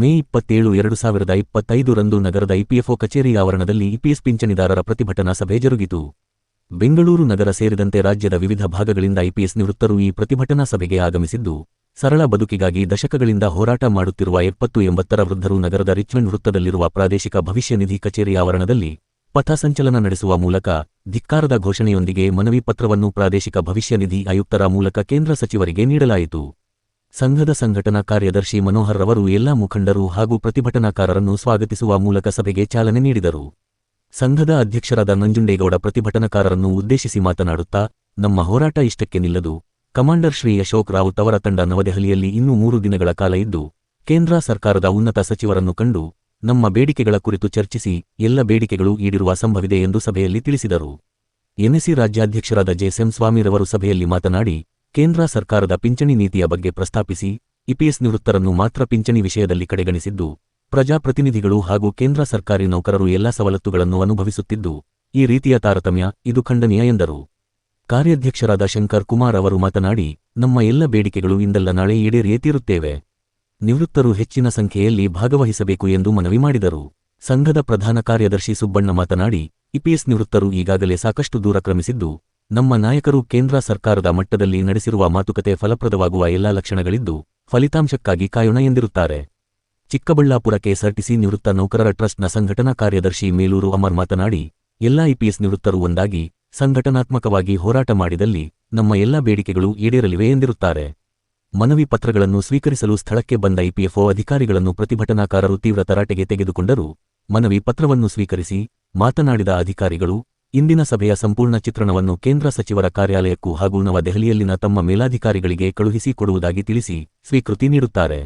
ಮೇ ಇಪ್ಪತ್ತೇಳು, ಎರಡು ಸಾವಿರದ ಇಪ್ಪತ್ತೈದು ರಂದು ನಗರದ ಇಪಿಎಫ್ಒ ಕಚೇರಿ ಆವರಣದಲ್ಲಿ ಇಪಿಎಸ್ ಪಿಂಚಣಿದಾರರ ಪ್ರತಿಭಟನಾ ಸಭೆ ಜರುಗಿತು. ಬೆಂಗಳೂರು ನಗರ ಸೇರಿದಂತೆ ರಾಜ್ಯದ ವಿವಿಧ ಭಾಗಗಳಿಂದ ಐಪಿಎಸ್ ನಿವೃತ್ತರು ಈ ಪ್ರತಿಭಟನಾ ಸಭೆಗೆ ಆಗಮಿಸಿದ್ದು, ಸರಳ ಬದುಕಿಗಾಗಿ ದಶಕಗಳಿಂದ ಹೋರಾಟ ಮಾಡುತ್ತಿರುವ ಎಪ್ಪತ್ತು ಎಂಬತ್ತರ ವೃದ್ಧರು ನಗರದ ರಿಚ್ಮಂಡ್ ವೃತ್ತದಲ್ಲಿರುವ ಪ್ರಾದೇಶಿಕ ಭವಿಷ್ಯ ನಿಧಿ ಕಚೇರಿ ಆವರಣದಲ್ಲಿ ಪಥಸಂಚಲನ ನಡೆಸುವ ಮೂಲಕ ಧಿಕ್ಕಾರದ ಘೋಷಣೆಯೊಂದಿಗೆ ಮನವಿ ಪತ್ರವನ್ನು ಪ್ರಾದೇಶಿಕ ಭವಿಷ್ಯ ನಿಧಿ ಆಯುಕ್ತರ ಮೂಲಕ ಕೇಂದ್ರ ಸಚಿವರಿಗೆ ನೀಡಲಾಯಿತು. ಸಂಘದ ಸಂಘಟನಾ ಕಾರ್ಯದರ್ಶಿ ಮನೋಹರ್ ರವರು ಎಲ್ಲಾ ಮುಖಂಡರು ಹಾಗೂ ಪ್ರತಿಭಟನಾಕಾರರನ್ನು ಸ್ವಾಗತಿಸುವ ಮೂಲಕ ಸಭೆಗೆ ಚಾಲನೆ ನೀಡಿದರು. ಸಂಘದ ಅಧ್ಯಕ್ಷರಾದ ನಂಜುಂಡೇಗೌಡ ಪ್ರತಿಭಟನಾಕಾರರನ್ನು ಉದ್ದೇಶಿಸಿ ಮಾತನಾಡುತ್ತಾ, ನಮ್ಮ ಹೋರಾಟ ಇಷ್ಟಕ್ಕೆ ನಿಲ್ಲದು. ಕಮಾಂಡರ್ ಶ್ರೀ ಅಶೋಕ್ ರಾವ್ ಅವರ ತಂಡ ನವದೆಹಲಿಯಲ್ಲಿ ಇನ್ನೂ ಮೂರು ದಿನಗಳ ಕಾಲ ಇದ್ದು, ಕೇಂದ್ರ ಸರ್ಕಾರದ ಉನ್ನತ ಸಚಿವರನ್ನು ಕಂಡು, ನಮ್ಮ ಬೇಡಿಕೆಗಳ ಕುರಿತು ಚರ್ಚಿಸಿ, ಎಲ್ಲ ಬೇಡಿಕೆಗಳು ಈಡಿರುವ ಸಂಭವಿದೆ ಎಂದು ಸಭೆಯಲ್ಲಿ ತಿಳಿಸಿದರು. ಎನ್ಎಸಿ ರಾಜ್ಯಾಧ್ಯಕ್ಷರಾದ ಜೆಎಸ್ಎಂ ಸ್ವಾಮಿರವರು ಸಭೆಯಲ್ಲಿ ಮಾತನಾಡಿ ಕೇಂದ್ರ ಸರ್ಕಾರದ ಪಿಂಚಣಿ ನೀತಿಯ ಬಗ್ಗೆ ಪ್ರಸ್ತಾಪಿಸಿ ಇಪಿಎಸ್ ನಿವೃತ್ತರನ್ನು ಮಾತ್ರ ಪಿಂಚಣಿ ವಿಷಯದಲ್ಲಿ ಕಡೆಗಣಿಸಿದ್ದು, ಪ್ರಜಾಪ್ರತಿನಿಧಿಗಳು ಹಾಗೂ ಕೇಂದ್ರ ಸರ್ಕಾರಿ ನೌಕರರು ಎಲ್ಲ ಸವಲತ್ತುಗಳನ್ನು ಅನುಭವಿಸುತ್ತಿದ್ದು, ಈ ರೀತಿಯ ತಾರತಮ್ಯ ಇದು ಖಂಡನೀಯ ಎಂದರು. ಕಾರ್ಯಾಧ್ಯಕ್ಷರಾದ ಶಂಕರ್ ಕುಮಾರ್ ಅವರು ಮಾತನಾಡಿ, ನಮ್ಮ ಎಲ್ಲ ಬೇಡಿಕೆಗಳು ಇಂದಲ್ಲ ನಾಳೆ ಈಡೇರಿಯೇ ತೀರುತ್ತೇವೆ ನಿವೃತ್ತರು ಹೆಚ್ಚಿನ ಸಂಖ್ಯೆಯಲ್ಲಿ ಭಾಗವಹಿಸಬೇಕು ಎಂದು ಮನವಿ ಮಾಡಿದರು. ಸಂಘದ ಪ್ರಧಾನ ಕಾರ್ಯದರ್ಶಿ ಸುಬ್ಬಣ್ಣ ಮಾತನಾಡಿ ಇಪಿಎಸ್ ನಿವೃತ್ತರು ಈಗಾಗಲೇ ಸಾಕಷ್ಟು ದೂರ ಕ್ರಮಿಸಿದ್ದು ನಮ್ಮ ನಾಯಕರು ಕೇಂದ್ರ ಸರ್ಕಾರದ ಮಟ್ಟದಲ್ಲಿ ನಡೆಸಿರುವ ಮಾತುಕತೆ ಫಲಪ್ರದವಾಗುವ ಎಲ್ಲಾ ಲಕ್ಷಣಗಳಿದ್ದು, ಫಲಿತಾಂಶಕ್ಕಾಗಿ ಕಾಯೋಣ ಎಂದಿರುತ್ತಾರೆ. ಚಿಕ್ಕಬಳ್ಳಾಪುರ ಕೆಎಸ್ಆರ್ಟಿಸಿ ನಿವೃತ್ತ ನೌಕರರ ಟ್ರಸ್ಟ್ನ ಸಂಘಟನಾ ಕಾರ್ಯದರ್ಶಿ ಮೇಲೂರು ಅಮರ್ ಮಾತನಾಡಿ, ಎಲ್ಲಾ ಐಪಿಎಸ್ ನಿವೃತ್ತರು ಒಂದಾಗಿ, ಸಂಘಟನಾತ್ಮಕವಾಗಿ ಹೋರಾಟ ಮಾಡಿದಲ್ಲಿ ನಮ್ಮ ಎಲ್ಲ ಬೇಡಿಕೆಗಳು ಈಡೇರಲಿವೆ ಎಂದಿರುತ್ತಾರೆ. ಮನವಿ ಪತ್ರಗಳನ್ನು ಸ್ವೀಕರಿಸಲು ಸ್ಥಳಕ್ಕೆ ಬಂದ ಐಪಿಎಫ್ಒ ಅಧಿಕಾರಿಗಳನ್ನು ಪ್ರತಿಭಟನಾಕಾರರು ತೀವ್ರ ತರಾಟೆಗೆ ತೆಗೆದುಕೊಂಡರು. ಮನವಿ ಪತ್ರವನ್ನು ಸ್ವೀಕರಿಸಿ, ಮಾತನಾಡಿದ ಅಧಿಕಾರಿಗಳು ಇಂದಿನ ಸಭೆಯ ಸಂಪೂರ್ಣ ಚಿತ್ರಣವನ್ನು ಕೇಂದ್ರ ಸಚಿವರ ಕಾರ್ಯಾಲಯಕ್ಕೂ ಹಾಗೂ ನವದೆಹಲಿಯಲ್ಲಿನ ತಮ್ಮ ಮೇಲಾಧಿಕಾರಿಗಳಿಗೆ ಕಳುಹಿಸಿ ಕೊಡುವುದಾಗಿ ತಿಳಿಸಿ ಸ್ವೀಕೃತಿ ನೀಡುತ್ತಾರೆ.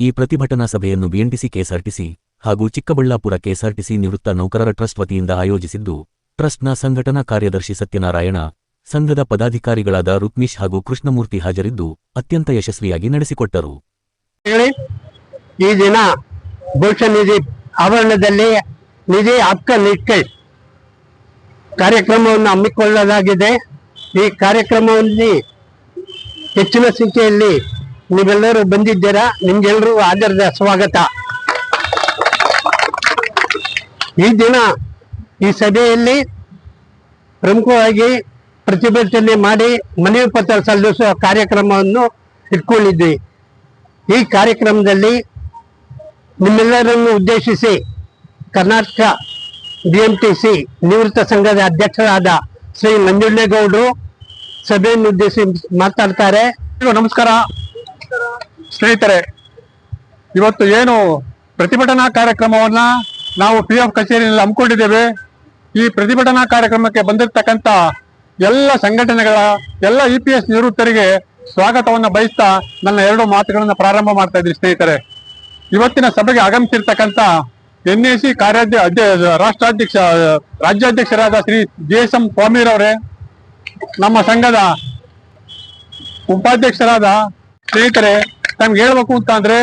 ಈ ಪ್ರತಿಭಟನಾ ಸಭೆಯನ್ನು ಬಿಎಂಟಿಸಿ ಕೆಎಸ್ಆರ್ಟಿಸಿ ಹಾಗೂ ಚಿಕ್ಕಬಳ್ಳಾಪುರ ಕೆಎಸ್ಆರ್ಟಿಸಿ ನಿವೃತ್ತ ನೌಕರರ ಟ್ರಸ್ಟ್ ವತಿಯಿಂದ ಆಯೋಜಿಸಿದ್ದು, ಟ್ರಸ್ಟ್ನ ಸಂಘಟನಾ ಕಾರ್ಯದರ್ಶಿ ಸತ್ಯನಾರಾಯಣ, ಸಂಘದ ಪದಾಧಿಕಾರಿಗಳಾದ ರುಕ್ಮಿಶ್ ಹಾಗೂ ಕೃಷ್ಣಮೂರ್ತಿ ಹಾಜರಿದ್ದು ಅತ್ಯಂತ ಯಶಸ್ವಿಯಾಗಿ ನಡೆಸಿಕೊಟ್ಟರು. ಈ ದಿನ ಭವಿಷ್ಯ ನಿಧಿ ಆವರಣದಲ್ಲಿ ನಿಧಿ ಹಕ್ಕ ನಿಷ್ಠೆ. ಕಾರ್ಯಕ್ರಮವನ್ನು ಹಮ್ಮಿಕೊಳ್ಳಲಾಗಿದೆ. ಈ ಕಾರ್ಯಕ್ರಮದಲ್ಲಿ ಹೆಚ್ಚಿನ ಸಂಖ್ಯೆಯಲ್ಲಿ ನೀವೆಲ್ಲರೂ ಬಂದಿದ್ದೀರಾ? ನಿಮ್ಗೆಲ್ಲರೂ ಆದರದ ಸ್ವಾಗತ. ಈ ದಿನ ಈ ಸಭೆಯಲ್ಲಿ ಪ್ರಮುಖವಾಗಿ ಪ್ರತಿಭಟನೆ ಮಾಡಿ ಮನವಿ ಪತ್ರ ಸಲ್ಲಿಸುವ ಕಾರ್ಯಕ್ರಮವನ್ನು ಇಟ್ಕೊಂಡಿದ್ವಿ. ಈ ಕಾರ್ಯಕ್ರಮದಲ್ಲಿ ನಿಮ್ಮೆಲ್ಲರನ್ನು ಉದ್ದೇಶಿಸಿ ಕರ್ನಾಟಕ ಬಿಎಂಟಿಸಿ ನಿವೃತ್ತ ಸಂಘದ ಅಧ್ಯಕ್ಷರಾದ ಶ್ರೀ ನಂಜುಳ್ಳೇಗೌಡರು ಸಭೆಯನ್ನು ಉದ್ದೇಶಿಸಿ ಮಾತಾಡ್ತಾರೆ. ನಮಸ್ಕಾರ. ಸ್ನೇಹಿತರೆ, ಇವತ್ತು ಏನು ಪ್ರತಿಭಟನಾ ಕಾರ್ಯಕ್ರಮವನ್ನ ನಾವು ಪಿ ಎಫ್ ಕಚೇರಿಯಲ್ಲಿ ಹಮ್ಮಿಕೊಂಡಿದ್ದೇವೆ. ಈ ಪ್ರತಿಭಟನಾ ಕಾರ್ಯಕ್ರಮಕ್ಕೆ ಬಂದಿರತಕ್ಕಂತ ಎಲ್ಲ ಸಂಘಟನೆಗಳ, ಎಲ್ಲ ಇ ಪಿ ಎಸ್ ನಿವೃತ್ತರಿಗೆ ಸ್ವಾಗತವನ್ನ ಬಯಸ್ತಾ ನನ್ನ ಎರಡು ಮಾತುಗಳನ್ನ ಪ್ರಾರಂಭ ಮಾಡ್ತಾ ಇದ್ದೀನಿ ಸ್ನೇಹಿತರೆ. ಇವತ್ತಿನ ಸಭೆಗೆ ಆಗಮಿಸಿರ್ತಕ್ಕಂತ ಎನ್ ಎ ಸಿ ಕಾರ್ಯಾಧ್ಯ ರಾಷ್ಟ್ರಾಧ್ಯಕ್ಷ, ರಾಜ್ಯಾಧ್ಯಕ್ಷರಾದ ಶ್ರೀ ಜಿಎಸ್ಎಂ ಎಸ್ ಎಂ ಸ್ವಾಮಿರವರೇ ನಮ್ಮ ಸಂಘದ ಉಪಾಧ್ಯಕ್ಷರಾದ ಸ್ನೇಹಿತರೆ, ತಮ್ಗೆ ಹೇಳ್ಬೇಕು ಅಂತ ಅಂದ್ರೆ,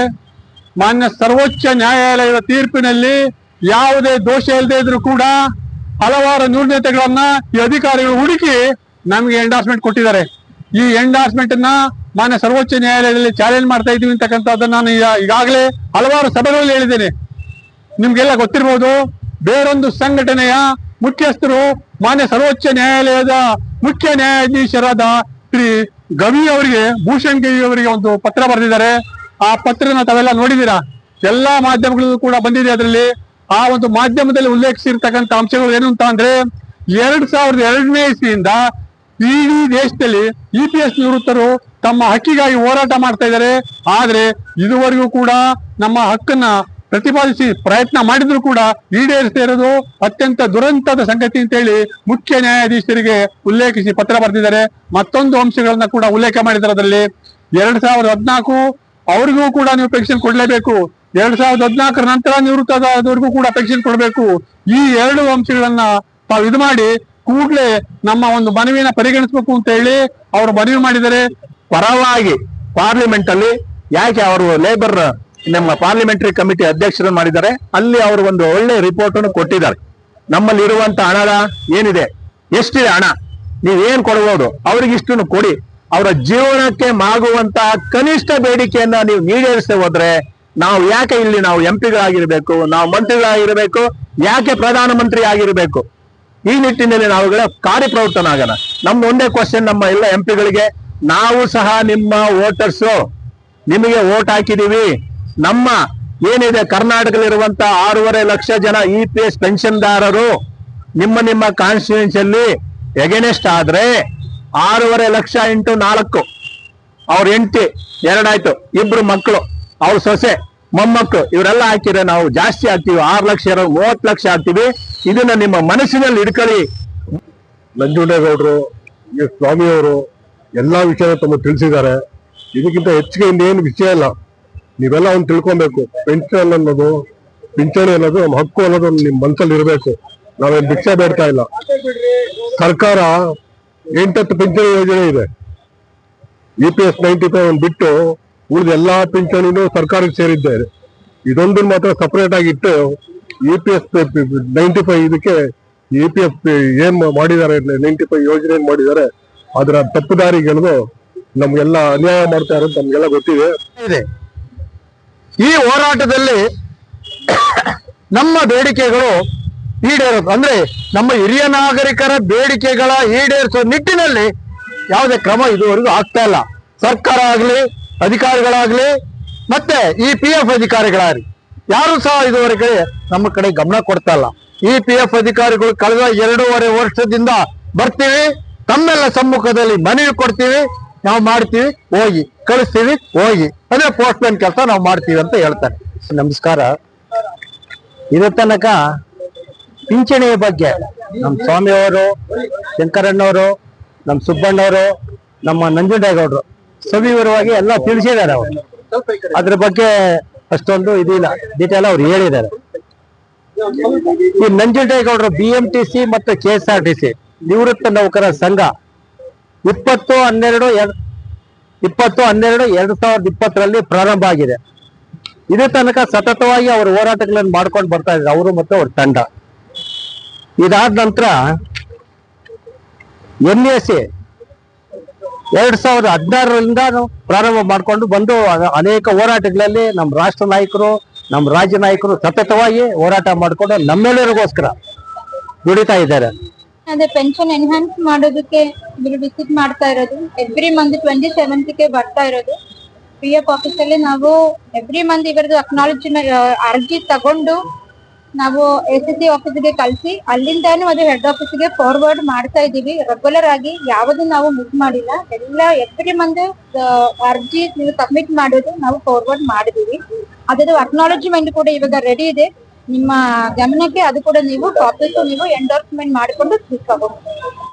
ಮಾನ್ಯ ಸರ್ವೋಚ್ಚ ನ್ಯಾಯಾಲಯದ ತೀರ್ಪಿನಲ್ಲಿ ಯಾವುದೇ ದೋಷ ಇಲ್ಲದೆ ಇದ್ರು ಕೂಡ ಹಲವಾರು ನ್ಯೂನತೆಗಳನ್ನ ಈ ಅಧಿಕಾರಿಗಳು ಹುಡುಕಿ ನಮಗೆ ಎಂಡಾರ್ಸ್ಮೆಂಟ್ ಕೊಟ್ಟಿದ್ದಾರೆ. ಈ ಎಂಡಾರ್ಸ್ಮೆಂಟ್ ಅನ್ನ ಮಾನ್ಯ ಸರ್ವೋಚ್ಚ ನ್ಯಾಯಾಲಯದಲ್ಲಿ ಚಾಲೆಂಜ್ ಮಾಡ್ತಾ ಇದೀವಿ ಅಂತಕ್ಕಂಥದ್ದನ್ನ ನಾನು ಈಗಾಗಲೇ ಹಲವಾರು ಸಭೆಗಳಲ್ಲಿ ಹೇಳಿದ್ದೇನೆ. ನಿಮ್ಗೆಲ್ಲ ಗೊತ್ತಿರಬಹುದು ಬೇರೊಂದು ಸಂಘಟನೆಯ ಮುಖ್ಯಸ್ಥರು ಮಾನ್ಯ ಸರ್ವೋಚ್ಚ ನ್ಯಾಯಾಲಯದ ಮುಖ್ಯ ನ್ಯಾಯಾಧೀಶರಾದ ಶ್ರೀ ಗವಿ ಅವರಿಗೆ, ಭೂಷಣ್ ಗವಿ ಅವರಿಗೆ ಒಂದು ಪತ್ರ ಬರೆದಿದ್ದಾರೆ. ಆ ಪತ್ರನ ತಾವೆಲ್ಲ ನೋಡಿದೀರಾ ಎಲ್ಲಾ ಮಾಧ್ಯಮಗಳಲ್ಲೂ ಕೂಡ ಬಂದಿದೆ ಅದರಲ್ಲಿ. ಆ ಒಂದು ಮಾಧ್ಯಮದಲ್ಲಿ ಉಲ್ಲೇಖಿಸಿರ್ತಕ್ಕಂಥ ಅಂಶಗಳು ಏನು ಅಂತ ಅಂದ್ರೆ, ಎರಡ್ ಸಾವಿರದ ಎರಡನೇ ಇಸ್ವಿಯಿಂದ ಇಡೀ ದೇಶದಲ್ಲಿ ಇ ಪಿ ಎಸ್ ನಿವೃತ್ತರು ತಮ್ಮ ಹಕ್ಕಿಗಾಗಿ ಹೋರಾಟ ಮಾಡ್ತಾ ಇದ್ದಾರೆ. ಆದ್ರೆ ಇದುವರೆಗೂ ಕೂಡ ನಮ್ಮ ಹಕ್ಕನ್ನ ಪ್ರತಿಪಾದಿಸಿ ಪ್ರಯತ್ನ ಮಾಡಿದ್ರು ಕೂಡ ಈಡೇರಿಸದೇ ಇರೋದು ಅತ್ಯಂತ ದುರಂತದ ಸಂಗತಿ ಅಂತ ಹೇಳಿ ಮುಖ್ಯ ನ್ಯಾಯಾಧೀಶರಿಗೆ ಉಲ್ಲೇಖಿಸಿ ಪತ್ರ ಬರೆದಿದ್ದಾರೆ. ಮತ್ತೊಂದು ಅಂಶಗಳನ್ನ ಕೂಡ ಉಲ್ಲೇಖ ಮಾಡಿದ್ದಾರೆ ಅದರಲ್ಲಿ ಎರಡ್ ಸಾವಿರದ ಹದಿನಾಲ್ಕು ಅವ್ರಿಗೂ ಕೂಡ ನೀವು ಪೆನ್ಷನ್ ಕೊಡಲೇಬೇಕು. ಎರಡ್ ಸಾವಿರದ ಹದಿನಾಲ್ಕರ ನಂತರ ನಿವೃತ್ತದವರಿಗೂ ಕೂಡ ಪೆನ್ಷನ್ ಕೊಡಬೇಕು. ಈ ಎರಡು ಅಂಶಗಳನ್ನ ಇದು ಮಾಡಿ ಕೂಡಲೇ ನಮ್ಮ ಒಂದು ಮನವಿಯನ್ನ ಪರಿಗಣಿಸಬೇಕು ಅಂತ ಹೇಳಿ ಅವರು ಮನವಿ ಮಾಡಿದರೆ ಪರವಾಗಿ ಪಾರ್ಲಿಮೆಂಟ್ ಅಲ್ಲಿ ಯಾಕೆ ಅವರು ಲೇಬರ್ ನಮ್ಮ ಪಾರ್ಲಿಮೆಂಟರಿ ಕಮಿಟಿ ಅಧ್ಯಕ್ಷರನ್ನು ಮಾಡಿದ್ದಾರೆ. ಅಲ್ಲಿ ಅವರು ಒಂದು ಒಳ್ಳೆ ರಿಪೋರ್ಟ್ ಅನ್ನು ಕೊಟ್ಟಿದ್ದಾರೆ. ನಮ್ಮಲ್ಲಿ ಇರುವಂತ ಹಣದ ಏನಿದೆ? ಎಷ್ಟಿದೆ ಹಣ? ನೀವೇನ್ ಕೊಡಬಹುದು ಅವ್ರಿಗೆ ಇಷ್ಟನ್ನು ಕೊಡಿ. ಅವರ ಜೀವನಕ್ಕೆ ಮಾಗುವಂತ ಕನಿಷ್ಠ ಬೇಡಿಕೆಯನ್ನ ನೀವು ಈಡೇರಿಸದೆ ಹೋದ್ರೆ ನಾವು ಯಾಕೆ ಇಲ್ಲಿ ನಾವು ಎಂ ಪಿಗಳಾಗಿರ್ಬೇಕು ನಾವು ಮಂತ್ರಿಗಳಾಗಿರ್ಬೇಕು, ಯಾಕೆ ಪ್ರಧಾನಮಂತ್ರಿ ಆಗಿರ್ಬೇಕು? ಈ ನಿಟ್ಟಿನಲ್ಲಿ ನಾವುಗಳ ಕಾರ್ಯಪ್ರವೃತ್ತನಾಗೋಣ. ನಮ್ಮ ಒಂದೇ ಕ್ವಶನ್ ನಮ್ಮ ಎಲ್ಲ ಎಂ ಪಿಗಳಿಗೆ ನಾವು ಸಹ ನಿಮ್ಮ ವೋಟರ್ಸು ನಿಮಗೆ ವೋಟ್ ಹಾಕಿದೀವಿ. ನಮ್ಮ ಏನಿದೆ ಕರ್ನಾಟಕದಲ್ಲಿರುವಂತ ಆರೂವರೆ ಲಕ್ಷ ಜನ ಇ ಪಿ ಎಸ್ ಪೆನ್ಷನ್ದಾರರು ನಿಮ್ಮ ನಿಮ್ಮ ಕಾನ್ಸ್ಟಿಟ್ಯೂನ್ಸ್ ಅಲ್ಲಿ ಎಗೆನೆಸ್ಟ್ ಆದ್ರೆ ಆರೂವರೆ ಲಕ್ಷ ಇಂಟು ನಾಲ್ಕು. ಅವ್ರ ಹೆಂಡತಿ, ಎರಡಾಯ್ತು, ಇಬ್ರು ಮಕ್ಕಳು ಅವ್ರ ಸೊಸೆ ಮೊಮ್ಮಕ್ಕಳು ಇವರೆಲ್ಲ ಹಾಕಿದ್ರೆ ನಾವು ಜಾಸ್ತಿ ಆಗ್ತೀವಿ ಆರು ಲಕ್ಷ ಇರೋ, ಮೂವತ್ತು ಲಕ್ಷ ಆಗ್ತೀವಿ ಇದನ್ನ ನಿಮ್ಮ ಮನಸ್ಸಿನಲ್ಲಿ ಇಡ್ಕೊಳ್ಳಿ ನಂಜುಂಡೇಗೌಡರು ಸ್ವಾಮಿಯವರು, ಎಲ್ಲಾ ವಿಷಯ ತಮ್ಮ ತಿಳಿಸಿದ್ದಾರೆ. ಇದಕ್ಕಿಂತ ಹೆಚ್ಚಿಗೆ ಇನ್ನೇನು ವಿಷಯ ಇಲ್ಲ. ನೀವೆಲ್ಲ ಒಂದು ತಿಳ್ಕೊಬೇಕು. ಪಿಂಚಣಿ ಅನ್ನೋದು ಪಿಂಚಣಿ ಅನ್ನೋದು ನಮ್ಮ ಹಕ್ಕು ಅನ್ನೋದು ನಿಮ್ಮ ಮನಸ್ಸಲ್ಲಿ ಇರಬೇಕು. ನಾವೇನ್ ಭಿಕ್ಷೆ ಬೇಡ್ತಾ ಇಲ್ಲ. ಸರ್ಕಾರ ಎಂಟತ್ತು ಪಿಂಚಣಿ ಯೋಜನೆ ಇದೆ. U P S ninety five ಬಿಟ್ಟು ಉಳಿದ ಎಲ್ಲಾ ಪಿಂಚಣಿನೂ ಸರ್ಕಾರಕ್ಕೆ ಸೇರಿದ್ದೆ ಇದೊಂದು ಮಾತ್ರ ಸಪರೇಟ್ ಆಗಿ ಇಟ್ಟು U P S ninety five ಇದಕ್ಕೆ ಯು ಪಿ ಎಸ್ ಏನ್ ಮಾಡಿದ್ದಾರೆ ನೈಂಟಿ ಫೈವ್ ಯೋಜನೆ ಏನ್ ಮಾಡಿದ್ದಾರೆ, ಅದರ ತಪ್ಪುದಾರಿಗೆ ನಮ್ಗೆಲ್ಲ ಅನ್ಯಾಯ ಮಾಡ್ತಾ ಇರೋದು ನಮ್ಗೆಲ್ಲ ಗೊತ್ತಿದೆ. ಈ ಹೋರಾಟದಲ್ಲಿ ನಮ್ಮ ಬೇಡಿಕೆಗಳು ಈಡೇರೋದು ಅಂದ್ರೆ ನಮ್ಮ ಹಿರಿಯ ನಾಗರಿಕರ ಬೇಡಿಕೆಗಳ ಈಡೇರಿಸೋ ನಿಟ್ಟಿನಲ್ಲಿ ಯಾವುದೇ ಕ್ರಮ ಇದುವರೆಗೂ ಆಗ್ತಾ ಇಲ್ಲ. ಸರ್ಕಾರ ಆಗಲಿ, ಅಧಿಕಾರಿಗಳಾಗಲಿ, ಮತ್ತೆ ಈ ಪಿ ಎಫ್ ಅಧಿಕಾರಿಗಳಾಗಲಿ, ಯಾರು ಸಹ ಇದುವರೆಗೆ ನಮ್ಮ ಕಡೆ ಗಮನ ಕೊಡ್ತಾ ಇಲ್ಲ. ಈ ಪಿ ಎಫ್ ಅಧಿಕಾರಿಗಳು ಕಳೆದ ಎರಡೂವರೆ ವರ್ಷದಿಂದ ಬರ್ತೀವಿ, ತಮ್ಮೆಲ್ಲ ಸಮ್ಮುಖದಲ್ಲಿ ಮನವಿ ಕೊಡ್ತೀವಿ, ನಾವು ಮಾಡ್ತೀವಿ, ಹೋಗಿ. ಕಳಿಸ್ತೀವಿ, ಹೋಗಿ. ಅದೇ ಪೋಸ್ಟ್ ಮ್ಯಾನ್ ಕೆಲಸ ನಾವು ಮಾಡ್ತೀವಿ ಅಂತ ಹೇಳ್ತಾರೆ. ನಮಸ್ಕಾರ. ಇದ ತನಕ ಪಿಂಚಣಿಯ ಬಗ್ಗೆ ನಮ್ಮ ಸ್ವಾಮಿಯವರು, ಶಂಕರಣ್ಣವರು ನಮ್ಮ ಸುಬ್ಬಣ್ಣವರು, ನಮ್ಮ ನಂಜುಂಡೇಗೌಡರು ಸವಿವರವಾಗಿ ಎಲ್ಲ ತಿಳಿಸಿದ್ದಾರೆ ಅವರು. ಅದ್ರ ಬಗ್ಗೆ ಅಷ್ಟೊಂದು ಇದಿಲ್ಲ. ಡೀಟೇಲ್ ಅವ್ರು ಹೇಳಿದ್ದಾರೆ. ಈ ನಂಜುಂಡೇಗೌಡರು ಬಿ ಎಂ ಟಿ ಸಿ ಮತ್ತು K S R T C ನಿವೃತ್ತ ನೌಕರ ಸಂಘ ಇಪ್ಪತ್ತು ಹನ್ನೆರಡು ಇಪ್ಪತ್ತು, ಹನ್ನೆರಡು, ಎರಡ್ ಸಾವಿರದ ಇಪ್ಪತ್ತರಲ್ಲಿ ಪ್ರಾರಂಭ ಆಗಿದೆ. ಇದೇ ತನಕ ಸತತವಾಗಿ ಅವರು ಹೋರಾಟಗಳನ್ನು ಮಾಡ್ಕೊಂಡು ಬರ್ತಾ ಇದ್ದಾರೆ, ಅವರು ಮತ್ತು ಅವ್ರ ತಂಡ. ಇದಾದ ನಂತರ ಎನ್ ಎಸ್ ಸಿ ಎರಡ್ ಸಾವಿರದ ಹದಿನಾರರಿಂದ ಪ್ರಾರಂಭ ಮಾಡಿಕೊಂಡು ಬಂದು ಅನೇಕ ಹೋರಾಟಗಳಲ್ಲಿ ನಮ್ಮ ರಾಷ್ಟ್ರ ನಾಯಕರು, ನಮ್ಮ ರಾಜ್ಯ ನಾಯಕರು ಸತತವಾಗಿ ಹೋರಾಟ ಮಾಡಿಕೊಂಡು ನಮ್ಮೆಲ್ಲರಿಗೋಸ್ಕರ ದುಡಿತಾ ಇದ್ದಾರೆ. ಅದೇ ಪೆನ್ಷನ್ ಎನ್ಹಾನ್ಸ್ ಮಾಡೋದಕ್ಕೆ ವಿಸಿಟ್ ಮಾಡ್ತಾ ಇರೋದು. ಎವ್ರಿ ಮಂತ್ ಟ್ವೆಂಟಿ ಸೆವೆಂತ್ಗೆ ಬರ್ತಾ ಇರೋದು. ಪಿ ಎಫ್ ಆಫೀಸಲ್ಲಿ ನಾವು ಎವ್ರಿ ಮಂತ್ ಇವರದ್ದು ಅಕ್ನಾಲಜ್ ಅರ್ಜಿ ತಗೊಂಡು ನಾವು ಎಸ್ ಎಸ್ ಸಿ ಆಫೀಸ್ಗೆ ಕಳಿಸಿ, ಅಲ್ಲಿಂದಾನು ಅದು ಹೆಡ್ ಆಫೀಸ್ಗೆ ಫಾರ್ವರ್ಡ್ ಮಾಡ್ತಾ ಇದೀವಿ ರೆಗ್ಯುಲರ್ ಆಗಿ ಯಾವುದು ನಾವು ಮಿಸ್ ಮಾಡಿಲ್ಲ. ಎಲ್ಲ ಎವ್ರಿ ಮಂತ್ ಅರ್ಜಿ ನೀವು ಸಬ್ಮಿಟ್ ಮಾಡೋದು ನಾವು ಫಾರ್ವರ್ಡ್ ಮಾಡಿದೀವಿ ಅದರ ಅಕ್ನಾಲಜ್ಮೆಂಟ್ ಕೂಡ ಇವಾಗ ರೆಡಿ ಇದೆ. ನಿಮ್ಮ ಗಮನಕ್ಕೆ ಅದು ಕೂಡ ನೀವು ಕಾಪೀಸ್ ನೀವು ಎಂಡೋರ್ಸ್ಮೆಂಟ್ ಮಾಡಿಕೊಂಡು ತಗೋಬಹುದು